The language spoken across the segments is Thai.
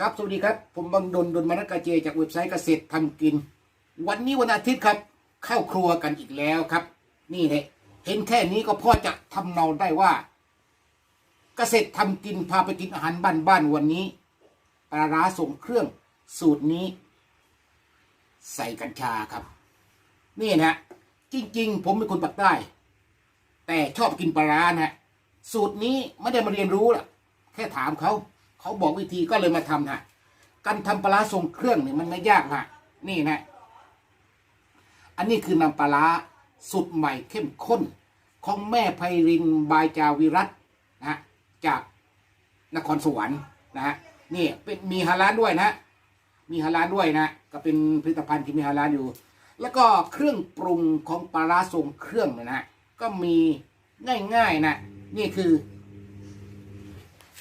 ครับ สวัสดีครับ ผมบังดนดนมนักกาเจ จากเว็บไซต์เกษตรทำกิน วันนี้วันอาทิตย์ครับ เข้าครัวกันอีกแล้วครับ นี่เลยเห็นแค่นี้ก็พอจะทำเนาได้ว่า เกษตรทำกินพาไปกินอาหารบ้านๆวันนี้ปลาร้าส่งเครื่องสูตรนี้ ใส่กัญชาครับ นี่นะจริง ๆ ผมเป็นคนปักใต้ แต่ชอบกินปลาร้านะฮะสูตรนี้ไม่ได้มาเรียนรู้หรอกแค่ถามเขา เขาบอกวิธีก็เลยมาทำฮะการทำปลาร้าทรงเครื่องเนี่ยมันไม่ยากฮะนี่นะ อันนี้คือนำปลาร้าสูตรใหม่เข้มข้น ของแม่ไพรินบายจาวิรัตนะจากนครสวรรค์นะฮะนี่เป็นมีฮาลานด้วยนะ มีฮาลานด้วยนะ ก็เป็นผลิตภัณฑ์ที่มีฮาลานอยู่ แล้วก็เครื่องปรุงของปลาร้าทรงเครื่องเนี่ยนะ ก็มีง่ายๆนะ นี่คือ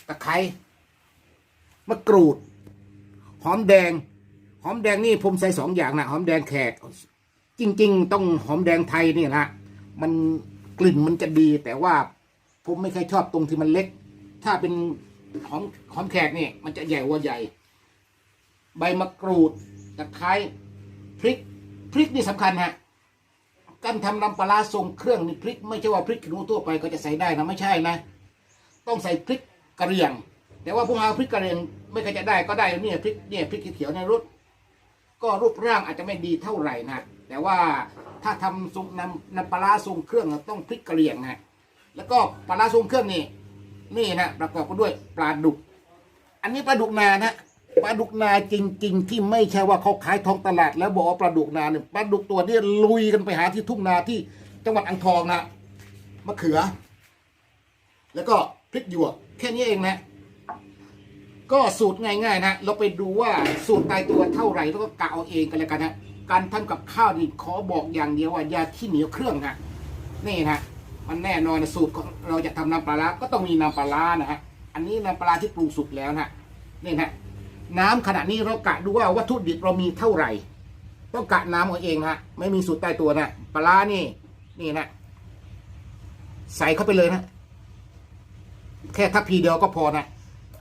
ตะไคร้ มะกรูด หอมแดง หอมแดงนี่ผมใส่สองอย่างนะหอมแดงแขก จริง ๆ ต้องหอมแดงไทยนี่นะมันกลิ่นมันจะดี แต่ว่าผมไม่ค่อยชอบตรงที่มันเล็ก ถ้าเป็นหอมหอมแขกนี่มันจะใหญ่กว่าใหญ่ ใบมะกรูดตะไคร้พริกพริกนี่สำคัญฮะการทำน้ำปลาทรงเครื่องนี่พริก ไม่ใช่ว่าพริกขี้หนูทั่วไปก็จะใส่ได้นะไม่ใช่นะ ต้องใส่พริกกระเรียง แต่ว่าพวกเราพริกกระเรียงไม่เคยจะได้ก็ได้เนี่ยพริกเนี่ยพริกเขียวในรสก็รูปร่างอาจจะไม่ดีเท่าไหร่นะแต่ว่าถ้าทำทรงน้ำนำปลาทรงเครื่องต้องพริกกระเรียงนะแล้วก็ปลาทรงเครื่องนี่นี่นะประกอบกันด้วยปลาดุก อันนี้ปลาดุกนานะปลาดุกนาจริง ๆ ที่ไม่ใช่ว่าเขาขายท้องตลาด แล้วบอกว่าปลาดุกนาเนี่ยปลาดุกตัวนี้ลุยกันไปหาที่ทุ่งนาที่จังหวัดอ่างทองนะมะเขือ แล้วก็พริกหยวกแค่นี้เองนะ ก็สูตรง่ายๆนะเราไปดูว่าสูตรตายตัวเท่าไหร่แล้วก็กะเอาเองกันแล้วกันนะการทำกับข้าวนี่ขอบอกอย่างเดียวว่าอยาที่เหนียวเครื่องนะนี่นะมันแน่นอนนะสูตรของเราจะทำน้ำปลาร้าก็ต้องมีน้ำปลาร้านะฮะอันนี้น้ำปลาที่ปรุงสุกแล้วนะนี่นะน้ำขณะนี้เรากะดูว่าวัตถุดิบเรามีเท่าไหร่ต้องกะน้ำเอาเองนะไม่มีสูตรตายตัวนะปลาร้านี่นี่นะใส่เข้าไปเลยนะ แค่ทัพพีเดียวก็พอนะ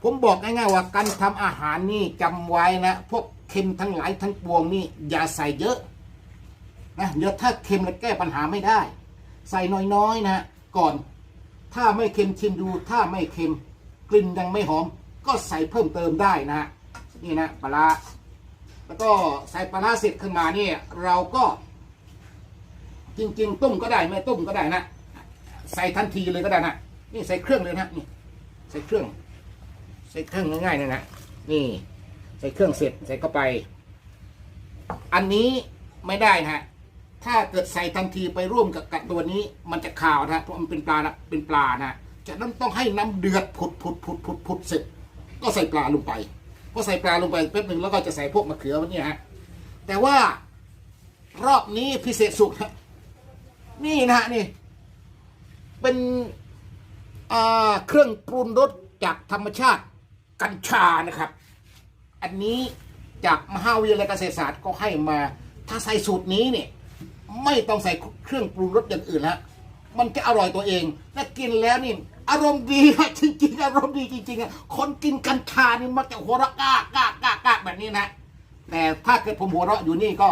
ผมบอกง่ายๆว่าการทำอาหารนี่จำไว้นะพวกเค็มทั้งหลายทั้งปวงนี่อย่าใส่เยอะนะเดี๋ยวถ้าเค็มแล้วแก้ปัญหาไม่ได้ ใส่น้อยๆนะก่อน ถ้าไม่เค็มชิมดู ถ้าไม่เค็มกลิ่นยังไม่หอม ก็ใส่เพิ่มเติมได้นะนี่นะปลาร้าแล้วก็ใส่ปลาร้าเสร็จขึ้นมาเนี่ยเราก็จริงๆ ต้มก็ได้ไม่ต้มก็ได้นะ ใส่ทันทีเลยก็ได้นะนี่ใส่เครื่องเลยนะนี่ใส่เครื่อง ใส่เครื่องง่ายๆเลยนะนี่ใส่เครื่องเสร็จใส่เข้าไป อันนี้ไม่ได้นะฮะถ้าเกิดใส่ทันทีไปร่วมกับกับตัวนี้ มันจะขาวนะเพราะมันเป็นปลานะเป็นปลานะจากนั้นต้องให้น้ำเดือดผุดผุดผุดผุดผุดเสร็จ ก็ใส่ปลาลงไปพอใส่ปลาลงไปแป๊บหนึ่งแล้วก็จะใส่พวกมะเขือมันนี่ฮะแต่ว่ารอบนี้พิเศษสุดฮะนี่นะฮะนี่ เป็นเครื่องปรุงรสจากธรรมชาติ กัญชานะครับ อันนี้จากมหาวิทยาลัยเกษตรศาสตร์ก็ให้มา ถ้าใส่สูตรนี้เนี่ย ไม่ต้องใส่เครื่องปรุงรสอย่างอื่นล้วมันจะอร่อยตัวเอง และกินแล้วนี่อารมณ์ดีอะจริงๆอารมณ์ดีจริงๆอะคนกินกัญชานี่มักจะหัวเราะก้าก้าก้าก้าแบบนี้นะ แต่ถ้าเกิดผมหัวเราะอยู่นี่ก็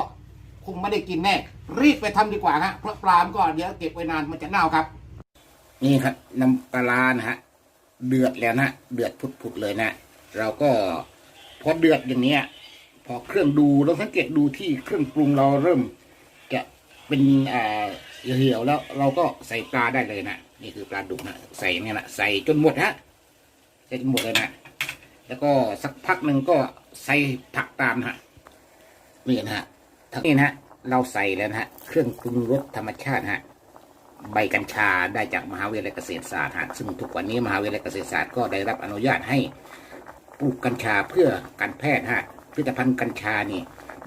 คงไม่ได้กินแน่ รีบไปทำดีกว่าฮะเพราะปลามก็เดี๋ยวเก็บไว้นานมันจะเน่าครับ นี่ครับน้ำปลาร้านะฮะ เดือดแล้วนะ เดือดพุดๆเลยนะ เราก็พอเดือดอย่างเนี้ย พอเครื่องดูเราสังเกตดูที่เครื่องปรุงเราเริ่ม จะเป็นอ่าเหี่ยวแล้ว เราก็ใส่ปลาได้เลยนะนี่คือปลาดุกนะใส่เนี่ยนะใส่จนหมดฮะใส่จนหมดเลยนะแล้วก็สักพักหนึ่งก็ใส่ผักตามนะฮะนี่นะฮะทั้งนี้นะฮะเราใส่แล้วนะฮะเครื่องปรุงรสธรรมชาติฮะ ใบกัญชาได้จากมหาวิทยาลัยเกษตรศาสตร์ฮะซึ่งทุกวันนี้มหาวิทยาลัยเกษตรศาสตร์ก็ได้รับอนุญาตให้ปลูกกัญชาเพื่อการแพทย์ฮะผลิตภัณฑ์กัญชานี่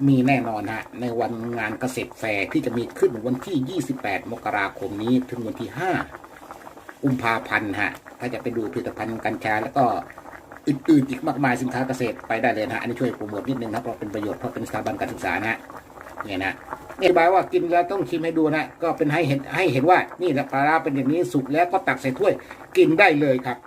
มีแน่นอนฮะในวันงานเกษตรแฟร์ที่จะมีขึ้นวันที่ 28 มกราคมนี้ถึงวันที่ 5 กุมภาพันธ์ฮะถ้าจะไปดูผลิตภัณฑ์กัญชาแล้วก็อื่นๆอีกมากมายสินค้าเกษตรไปได้เลยนะฮะอันนี้ช่วยโปรโมทนิดนึงนะเพราะเป็นประโยชน์เพราะเป็นสถาบันการศึกษานะฮะ เนี่ยนะอธิบายว่ากินแล้วต้องชิมให้ดูนะ ก็เป็นให้เห็นให้เห็นว่านี่แหละปลาร้าเป็นอย่างนี้สุกแล้วก็ตักใส่ถ้วยกินได้เลยครับ